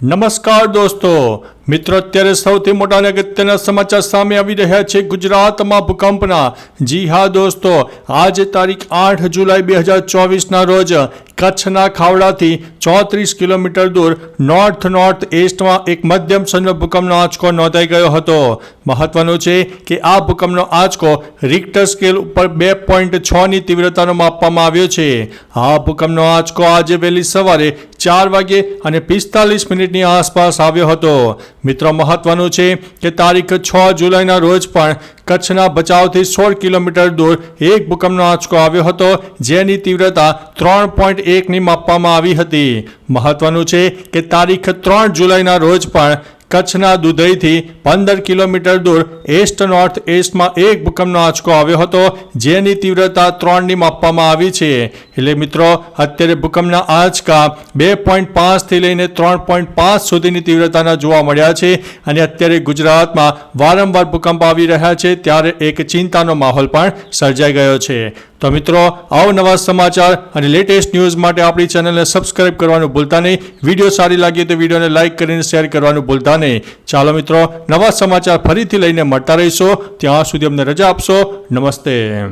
નમસ્કાર દોસ્તો. મિત્રો, અત્યારે સૌથી મોટા અને અગત્યના સમાચાર સામે આવી રહ્યા છે ગુજરાતમાં ભૂકંપના. જી હા દોસ્તો, આજે તારીખ આઠ જુલાઈ બે હજાર ચોવીસના રોજ કચ્છના ખાવડાથી ચોત્રીસ કિલોમીટર દૂર નોર્થ નોર્થ ઇસ્ટમાં એક મધ્યમ સન્ન ભૂકંપનો આંચકો નોંધાઈ ગયો હતો. મહત્વનું છે કે આ ભૂકંપનો આંચકો રિક્ટર સ્કેલ ઉપર બે પોઈન્ટ છની તીવ્રતાનો માપવામાં આવ્યો છે. આ ભૂકંપનો આંચકો આજે વહેલી સવારે ચાર વાગે અને પિસ્તાલીસ મિનિટની આસપાસ આવ્યો હતો. મિત્રો, મહત્વનું છે કે તારીખ છ જુલાઈના રોજ પણ કચ્છના બચાવથી સોળ કિલોમીટર દૂર એક ભૂકંપનો આંચકો આવ્યો હતો, જેની તીવ્રતા ત્રણ પોઈન્ટ એકની માપવામાં આવી હતી. મહત્વનું છે કે તારીખ ત્રણ જુલાઈના રોજ પણ કચ્છના દુધઈથી પંદર કિલોમીટર દૂર એસ્ટ નોર્થ એસ્ટમાં એક ભૂકંપનો આંચકો આવ્યો હતો, જેની તીવ્રતા ત્રણની માપવામાં આવી છે. એટલે મિત્રો, અત્યારે ભૂકંપના આંચકા બે પોઈન્ટ પાંચથી લઈને ત્રણ પોઈન્ટ પાંચ સુધીની તીવ્રતાના જોવા મળ્યા છે અને અત્યારે ગુજરાતમાં વારંવાર ભૂકંપ આવી રહ્યા છે, ત્યારે એક ચિંતાનો માહોલ પણ સર્જાઈ ગયો છે. તો મિત્રો અવનવા સમાચાર અને લેટેસ્ટ ન્યૂઝ માટે આપણી ચેનલને સબસ્ક્રાઇબ કરવાનું ભૂલતા નહીં. વીડિયો સારી લાગી તો વિડીયોને લાઇક કરીને શેર કરવાનું ભૂલતા નહીં. ચાલો મિત્રો, નવા સમાચાર ફરીથી લઈને મળતા રહીશો. ત્યાં સુધી અમને રજા આપશો. નમસ્તે.